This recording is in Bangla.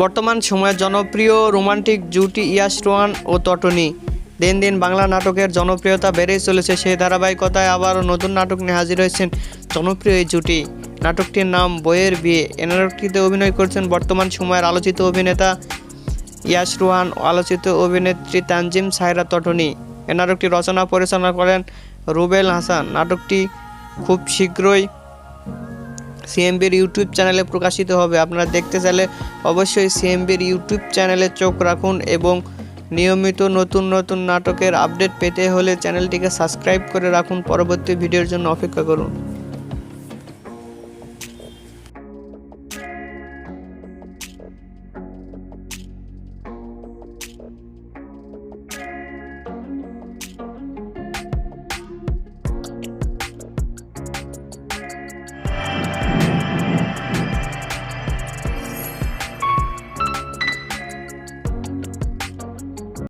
বর্তমান সময়ের জনপ্রিয় রোমান্টিক জুটি ইয়াশ রোহান ও তটনি। দিন দিন বাংলা নাটকের জনপ্রিয়তা বেড়েই চলেছে, সেই ধারাবাহিকতায় আবারও নতুন নাটক নিয়ে হাজির হয়েছেন জনপ্রিয় এই জুটি। নাটকটির নাম বইয়ের বিয়ে। এ নাটকটিতে অভিনয় করছেন বর্তমান সময়ের আলোচিত অভিনেতা রোহান ও আলোচিত অভিনেত্রী তানজিম সায়রা তটনি। এ নাটকটি রচনা পরিচালনা করেন রুবেল হাসান। নাটকটি খুব শীঘ্রই সিএমবির ইউটিউব চ্যানেলে প্রকাশিত হবে। আপনারা দেখতে চাইলে অবশ্যই সিএমবির ইউটিউব চ্যানেলে চোখ রাখুন এবং নিয়মিত নতুন নতুন নাটকের আপডেট পেতে হলে চ্যানেলটিকে সাবস্ক্রাইব করে রাখুন। পরবর্তী ভিডিওর জন্য অপেক্ষা করুন।